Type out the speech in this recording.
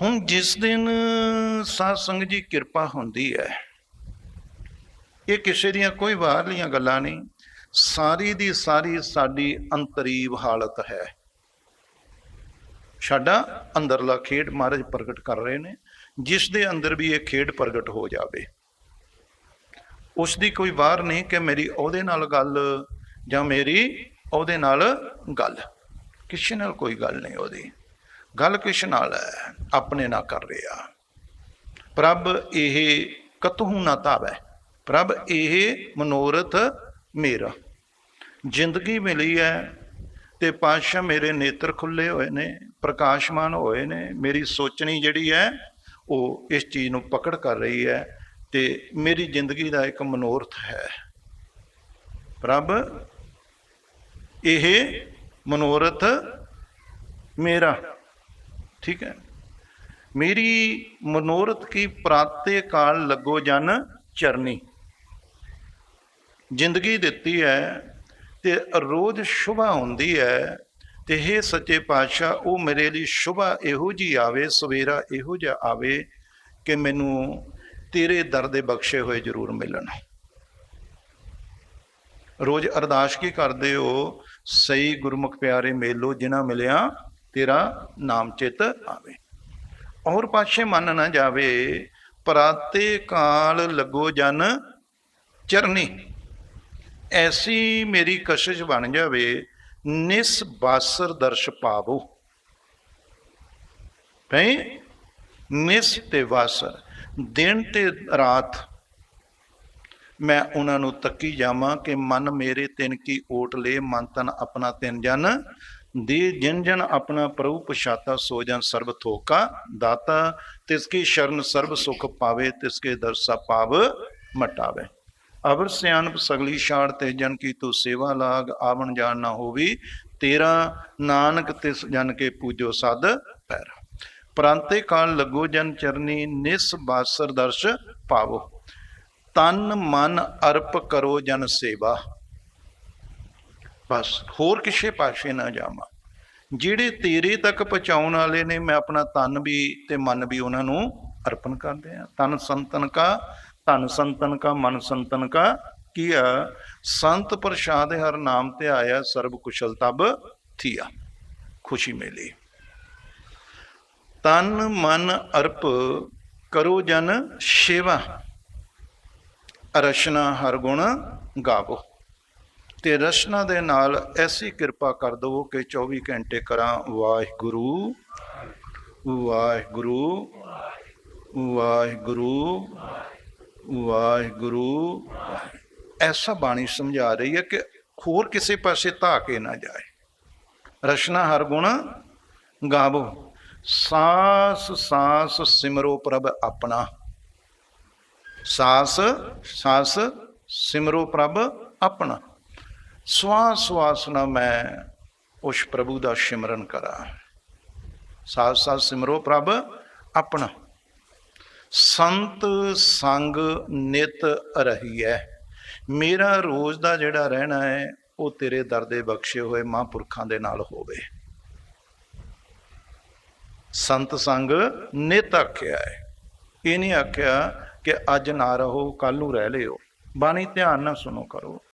ਹੁਣ ਜਿਸ ਦਿਨ ਸਾਧ ਸੰਗਤ ਜੀ ਕਿਰਪਾ ਹੁੰਦੀ ਹੈ, ਇਹ ਕਿਸੇ ਦੀਆਂ ਕੋਈ ਬਾਹਰਲੀਆਂ ਗੱਲਾਂ ਨਹੀਂ, ਸਾਰੀ ਦੀ ਸਾਰੀ ਸਾਡੀ ਅੰਤਰੀਵ ਹਾਲਤ ਹੈ। ਸਾਡਾ ਅੰਦਰਲਾ ਖੇਡ ਮਹਾਰਾਜ ਪ੍ਰਗਟ ਕਰ ਰਹੇ ਨੇ, ਜਿਸ ਦੇ ਅੰਦਰ ਵੀ ਇਹ ਖੇਡ ਪ੍ਰਗਟ ਹੋ ਜਾਵੇ। ਉਸ ਦੀ ਕੋਈ ਵਾਰ ਨਹੀਂ ਕਿ ਮੇਰੀ ਉਹਦੇ ਨਾਲ ਗੱਲ ਜਾਂ ਮੇਰੀ ਉਹਦੇ ਨਾਲ ਗੱਲ। ਕਿਸੇ ਨਾਲ ਕੋਈ ਗੱਲ ਨਹੀਂ ਉਹਦੀ। ਗੱਲ ਕਿਸ ਨਾਲ ਹੈ? ਆਪਣੇ ਨਾਲ ਕਰ ਰਿਹਾ। ਪ੍ਰਭ ਇਹ ਕਤਹੂ ਨਾ ਧਾਵੈ। ਪ੍ਰਭ ਇਹ ਮਨੋਰਥ ਮੇਰਾ। ਜ਼ਿੰਦਗੀ ਮਿਲੀ ਹੈ ਤੇ ਪਾਤਸ਼ਾਹ ਮੇਰੇ ਨੇਤਰ ਖੁੱਲੇ ਹੋਏ ਨੇ, ਪ੍ਰਕਾਸ਼ਮਾਨ ਹੋਏ ਨੇ। ਮੇਰੀ ਸੋਚਣੀ ਜਿਹੜੀ ਹੈ ਉਹ ਇਸ ਚੀਜ਼ ਨੂੰ ਪਕੜ ਕਰ ਰਹੀ ਹੈ ਤੇ ਮੇਰੀ ਜ਼ਿੰਦਗੀ ਦਾ ਇੱਕ ਮਨੋਰਥ ਹੈ। ਪ੍ਰਭ, ਇਹ ਮਨੋਰਥ ਮੇਰਾ। ਠੀਕ ਹੈ। ਮੇਰੀ ਮਨੋਰਥ ਕੀ ਪ੍ਰਾਤੇ ਕਾਲ ਲੱਗੋ ਜਨ ਚਰਨੀ। ਜ਼ਿੰਦਗੀ ਦਿੱਤੀ ਹੈ ਤੇ ਰੋਜ਼ ਸ਼ੁਭਾ ਹੁੰਦੀ ਹੈ ਤੇ ਇਹ ਸੱਚੇ ਪਾਤਸ਼ਾਹ, ਉਹ ਮੇਰੇ ਲਈ ਸ਼ੁਭਾ ਇਹੋ ਜੀ ਆਵੇ, ਸਵੇਰਾ ਇਹੋ ਜਿਹਾ ਆਵੇ ਕਿ ਮੈਨੂੰ ਤੇਰੇ ਦਰ ਦੇ ਬਖਸ਼ੇ ਹੋਏ ਜ਼ਰੂਰ ਮਿਲਣ। ਰੋਜ਼ ਅਰਦਾਸ ਕੀ ਕਰਦੇ ਹੋ? ਸਹੀ ਗੁਰਮੁਖ ਪਿਆਰੇ ਮੇਲੋ, ਜਿਨ੍ਹਾਂ ਮਿਲਿਆ ਤੇਰਾ ਨਾਮ ਚਿਤ ਆਵੇ। ਔਰ ਪਾਛੇ ਮੰਨ ਨਾ ਜਾਵੇ, ਪ੍ਰਾਤੇ ਕਾਲ ਲੱਗੋ ਜਨ ਚਰਨੀ। ਐਸੀ ਮੇਰੀ ਕਸ਼ਿਸ਼ ਬਣ ਜਾਵੇ, ਨਿਸ ਬਾਸਰ ਦਰਸ਼ ਪਾਵੋ। ਭਈ, ਨਿਸ ਤੇ ਵਾਸਰ, ਦਿਨ ਤੇ ਰਾਤ ਮੈਂ ਉਹਨਾਂ ਨੂੰ ਤੱਕੀ ਜਾਵਾਂ ਕਿ ਮਨ ਮੇਰੇ ਤਿੰਨ ਕੀ ਓਟ ਲੇ, ਮਨ ਤਨ ਆਪਣਾ ਤਿੰਨ ਜਨ ਦੇ ਜਿਨ ਜਨ ਆਪਣਾ ਪ੍ਰਭੂ ਪਛਾਤਾ ਸੋ ਜਨ ਸਰਬ ਥੋਕਾ ਦਾਤਾ, ਤਿਸ ਕੀ ਸ਼ਰਨ ਸਰਬ ਸੁਖ ਪਾਵੇ, ਤਿਸ ਕੇ ਦਰਸਾ ਪਾਵ ਮਟਾਵੇ। ਅਵਰ ਸਿਆਣਪ ਸਗਲੀ ਛਾੜ ਤੇ ਜਨ ਕੀ ਤੂੰ ਸੇਵਾ ਲਾਗ, ਆਵਣ ਜਾਣ ਨਾ ਹੋਵੀ, ਤੇਰਾ ਨਾਨਕ ਤਿਸ ਜਨ ਕੇ ਪੂਜੋ ਸਦ ਪੈਰ। ਪ੍ਰਾਂਤੇ ਕਾਲ ਲੱਗੋ ਜਨ ਚਰਨੀ, ਨਿਸ ਬਾਸਰ ਦਰਸ਼ ਪਾਵੋ। ਤਨ ਮਨ ਅਰਪ ਕਰੋ ਜਨ ਸੇਵਾ। ਬਸ, ਹੋਰ ਕਿਸੇ ਪਾਸੇ ਨਾ ਜਾਵਾਂ। ਜਿਹੜੇ ਤੇਰੇ ਤੱਕ ਪਹੁੰਚਾਉਣ ਵਾਲੇ ਨੇ, ਮੈਂ ਆਪਣਾ ਤਨ ਵੀ ਤੇ ਮਨ ਵੀ ਉਹਨਾਂ ਨੂੰ ਅਰਪਣ ਕਰਦੇ ਆ ਤਨ ਸੰਤਨ ਕਾ, ਧਨ ਸੰਤਨ ਕਾ, ਮਨ ਸੰਤਨ ਕਾ, ਕੀਆ। ਸੰਤ ਪ੍ਰਸ਼ਾਦ ਹਰ ਨਾਮ ਤੇ ਆਇਆ, ਸਰਬ ਕੁਸ਼ਲ ਤਬ ਥੀਆ। ਖੁਸ਼ੀ ਮਿਲੀ। ਤਨ ਮਨ ਅਰਪ ਕਰੋ ਜਨ ਸੇਵਾ। ਅਰਸ਼ਨਾ ਹਰ ਗੁਣ ਗਾਵੋ। ਤੇ ਰਸ਼ਨਾ ਦੇ ਨਾਲ ਐਸੀ ਕਿਰਪਾ ਕਰ ਦਵੋ ਕਿ 24 ਘੰਟੇ ਕਰਾਂ ਵਾਹਿਗੁਰੂ ਵਾਹਿਗੁਰੂ ਵਾਹਿਗੁਰੂ ਵਾਹਿਗੁਰੂ। ਐਸਾ ਬਾਣੀ ਸਮਝਾ ਰਹੀ ਹੈ ਕਿ ਹੋਰ ਕਿਸੇ ਪਾਸੇ ਧਾ ਕੇ ਨਾ ਜਾਏ। ਰਸ਼ਨਾ ਹਰ ਗੁਣ ਗਾਵੋ। ਸਾਸ ਸਾਸ ਸਿਮਰੋ ਪ੍ਰਭ ਆਪਣਾ। ਸਾਸ ਸਾਸ ਸਿਮਰੋ ਪ੍ਰਭ ਆਪਣਾ। ਸਵਾਸ ਸਵਾਸ ਨਾਲ ਮੈਂ ਉਸ ਪ੍ਰਭੂ ਦਾ ਸਿਮਰਨ ਕਰਾਂ। ਸਾਸ ਸਾਸ ਸਿਮਰੋ ਪ੍ਰਭ, ਆਪਣਾ। ਸੰਤ ਸੰਗ ਨਿਤ ਰਹੀਐ। ਮੇਰਾ ਰੋਜ਼ ਦਾ ਜਿਹੜਾ ਰਹਿਣਾ ਹੈ, ਉਹ ਤੇਰੇ ਦਰ ਦੇ ਬਖਸ਼ੇ ਹੋਏ ਮਹਾਂਪੁਰਖਾਂ ਦੇ ਨਾਲ ਹੋਵੇ। ਸੰਤ ਸੰਗ ਨਿਤ ਆਖਿਆ ਹੈ। ਇਹ ਨਹੀਂ ਆਖਿਆ ਕਿ ਅੱਜ ਨਾ ਰਹੋ ਕੱਲ ਨੂੰ ਰਹਿ ਲਿਓ। ਬਾਣੀ ਧਿਆਨ ਨਾਲ ਸੁਣੋ ਕਰੋ।